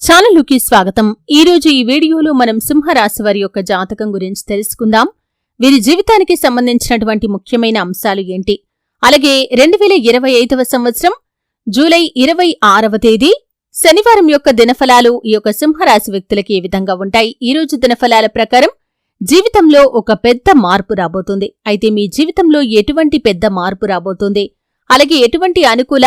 ఛానలుకి స్వాగతం. ఈ రోజు ఈ వీడియోలో మనం సింహరాశి వారి యొక్క జాతకం గురించి తెలుసుకుందాం. వీరి జీవితానికి సంబంధించినటువంటి ముఖ్యమైన అంశాలు ఏంటి? అలాగే రెండు వేల ఇరవై ఐదవ సంవత్సరం జూలై ఇరవై ఆరవ తేదీ శనివారం యొక్క దినఫలాలు ఈ యొక్క సింహరాశి వ్యక్తులకి ఏ విధంగా ఉంటాయి? ఈ రోజు దినఫలాల ప్రకారం జీవితంలో ఒక పెద్ద మార్పు రాబోతుంది. అయితే మీ జీవితంలో ఎటువంటి పెద్ద మార్పు రాబోతుంది? అలాగే ఎటువంటి అనుకూల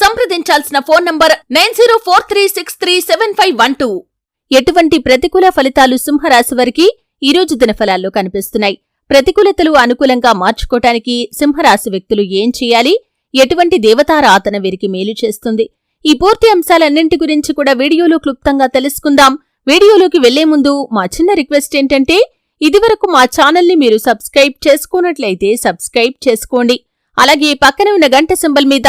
సంప్రదించాల్సిన phone number nine zero four three six three seven five one two. ఎటువంటి ప్రతికూల ఫలితాలు సింహరాశి వారికి ఈరోజు దినఫలాల్లో కనిపిస్తున్నాయి. ప్రతికూలతలు అనుకూలంగా మార్చుకోటానికి సింహరాశి వ్యక్తులు ఏం చేయాలి? ఎటువంటి దేవతారాధన వీరికి మేలు చేస్తుంది? ఈ పూర్తి అంశాలన్నింటి గురించి కూడా వీడియోలో క్లుప్తంగా తెలుసుకుందాం. వీడియోలోకి వెళ్ళే ముందు మా చిన్న రిక్వెస్ట్ ఏంటంటే ఇదివరకు మా ఛానల్ని మీరు సబ్స్క్రైబ్ చేసుకున్నట్లయితే సబ్స్క్రైబ్ చేసుకోండి. అలాగే పక్కన ఉన్న గంట సింబల్ మీద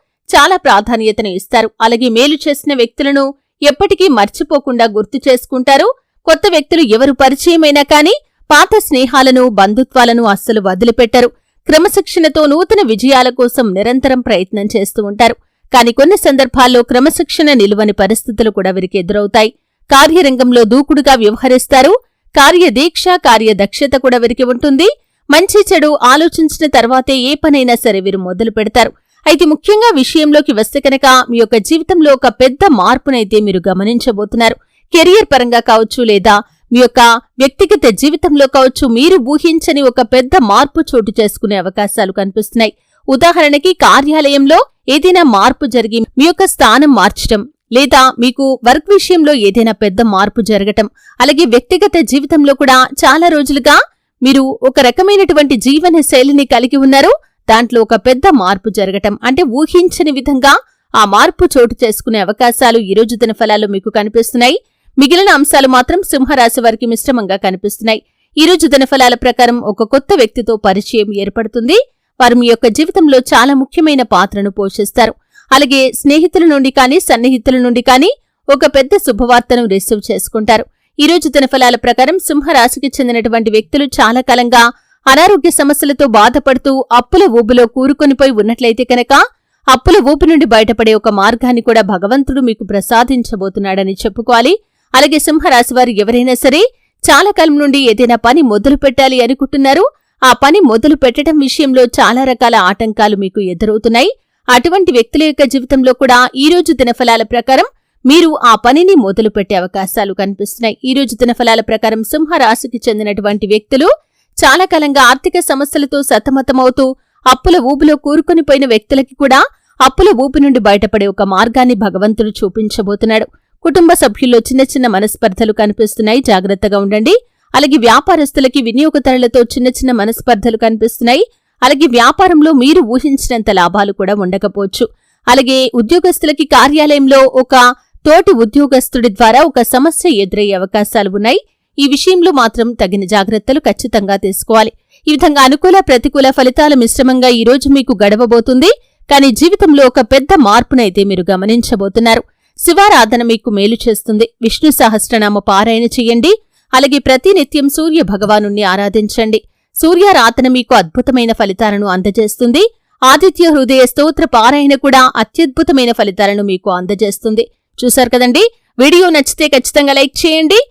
చాలా ప్రాధాన్యతను ఇస్తారు. అలాగే మేలు చేసిన వ్యక్తులను ఎప్పటికీ మర్చిపోకుండా గుర్తు చేసుకుంటారు. కొత్త వ్యక్తులు ఎవరు పరిచయమైనా కానీ పాత స్నేహాలను బంధుత్వాలను అస్సలు వదిలిపెట్టరు. క్రమశిక్షణతో నూతన విజయాల కోసం నిరంతరం ప్రయత్నం చేస్తూ ఉంటారు. కాని కొన్ని సందర్భాల్లో క్రమశిక్షణ నిలువని పరిస్థితులు కూడా వీరికి ఎదురవుతాయి. కార్యరంగంలో దూకుడుగా వ్యవహరిస్తారు. కార్యదీక్ష కార్యదక్షత కూడా వీరికి ఉంటుంది. మంచి చెడు ఆలోచించిన తర్వాతే ఏ పనైనా సరే వీరు మొదలు పెడతారు అయితే ముఖ్యంగా విషయంలోకి వస్తే కనుక మీ యొక్క జీవితంలో ఒక పెద్ద మార్పునైతే మీరు గమనించబోతున్నారు. కెరియర్ పరంగా కావచ్చు లేదా మీ యొక్క వ్యక్తిగత జీవితంలో కావచ్చు మీరు ఊహించని ఒక పెద్ద మార్పు చోటు చేసుకునే అవకాశాలు కనిపిస్తున్నాయి. ఉదాహరణకి కార్యాలయంలో ఏదైనా మార్పు జరిగి మీ యొక్క స్థానం మార్చడం లేదా మీకు వర్క్ విషయంలో ఏదైనా పెద్ద మార్పు జరగటం అలాగే వ్యక్తిగత జీవితంలో కూడా చాలా రోజులుగా మీరు ఒక రకమైనటువంటి జీవన శైలిని కలిగి ఉన్నారు. దాంట్లో ఒక పెద్ద మార్పు జరగటం అంటే ఊహించని విధంగా ఆ మార్పు చోటు చేసుకునే అవకాశాలు ఈ రోజు దిన ఫలాలు మీకు కనిపిస్తున్నాయి. మిగిలిన అంశాలు మాత్రం సింహరాశి వారికి మిశ్రమంగా కనిపిస్తున్నాయి. ఈ రోజు దినఫలాల ప్రకారం ఒక కొత్త వ్యక్తితో పరిచయం ఏర్పడుతుంది. వారు మీ యొక్క జీవితంలో చాలా ముఖ్యమైన పాత్రను పోషిస్తారు. అలాగే స్నేహితుల నుండి కానీ సన్నిహితుల నుండి కానీ ఒక పెద్ద శుభవార్తను రిసీవ్ చేసుకుంటారు. ఈ రోజు దినఫలాల ప్రకారం సింహరాశికి చెందినటువంటి వ్యక్తులు చాలా కాలంగా అనారోగ్య సమస్యలతో బాధపడుతూ అప్పుల ఊబులో కూరుకొనిపోయి ఉన్నట్లయితే కనుక అప్పుల ఊపి నుండి బయటపడే ఒక మార్గాన్ని కూడా భగవంతుడు మీకు ప్రసాదించబోతున్నాడని చెప్పుకోవాలి. అలాగే సింహరాశి వారు ఎవరైనా సరే చాలా కాలం నుండి ఏదైనా పని మొదలు పెట్టాలి అనుకుంటున్నారు. ఆ పని మొదలు పెట్టడం విషయంలో చాలా రకాల ఆటంకాలు మీకు ఎదురవుతున్నాయి. అటువంటి వ్యక్తుల యొక్క జీవితంలో కూడా ఈ రోజు దినఫలాల ప్రకారం మీరు ఆ పనిని మొదలు పెట్టే అవకాశాలు కనిపిస్తున్నాయి. ఈ రోజు దినఫలాల ప్రకారం సింహరాశికి చెందినటువంటి వ్యక్తులు చాలా కాలంగా ఆర్థిక సమస్యలతో సతమతమవుతూ అప్పుల ఊపులో కూరుకునిపోయిన వ్యక్తులకి కూడా అప్పుల ఊపు నుండి బయటపడే ఒక మార్గాన్ని భగవంతుడు చూపించబోతున్నాడు. కుటుంబ సభ్యుల్లో చిన్న చిన్న మనస్పర్ధలు కనిపిస్తున్నాయి. జాగ్రత్తగా ఉండండి. అలాగే వ్యాపారస్తులకి వినియోగదారులతో చిన్న చిన్న మనస్పర్ధలు కనిపిస్తున్నాయి. అలాగే వ్యాపారంలో మీరు ఊహించినంత లాభాలు కూడా ఉండకపోవచ్చు. అలాగే ఉద్యోగస్తులకి కార్యాలయంలో ఒక తోటి ఉద్యోగస్తుడి ద్వారా ఒక సమస్య ఎదురయ్యే అవకాశాలు ఉన్నాయి. ఈ విషయంలో మాత్రం తగిన జాగ్రత్తలు ఖచ్చితంగా తీసుకోవాలి. ఈ విధంగా అనుకూల ప్రతికూల ఫలితాల మిశ్రమంగా ఈ రోజు మీకు గడవబోతుంది. కానీ జీవితంలో ఒక పెద్ద మార్పునైతే మీరు గమనించబోతున్నారు. శివారాధన మీకు మేలు చేస్తుంది. విష్ణు సహస్రనామ పారాయణ చెయ్యండి అలాగే ప్రతినిత్యం సూర్య భగవాను ఆరాధించండి. సూర్యారాధన మీకు అద్భుతమైన ఫలితాలను అందజేస్తుంది. ఆదిత్య హృదయ స్తోత్ర పారాయణ కూడా అత్యద్భుతమైన ఫలితాలను మీకు అందజేస్తుంది. చూశారు కదండి? వీడియో నచ్చితే ఖచ్చితంగా లైక్ చేయండి.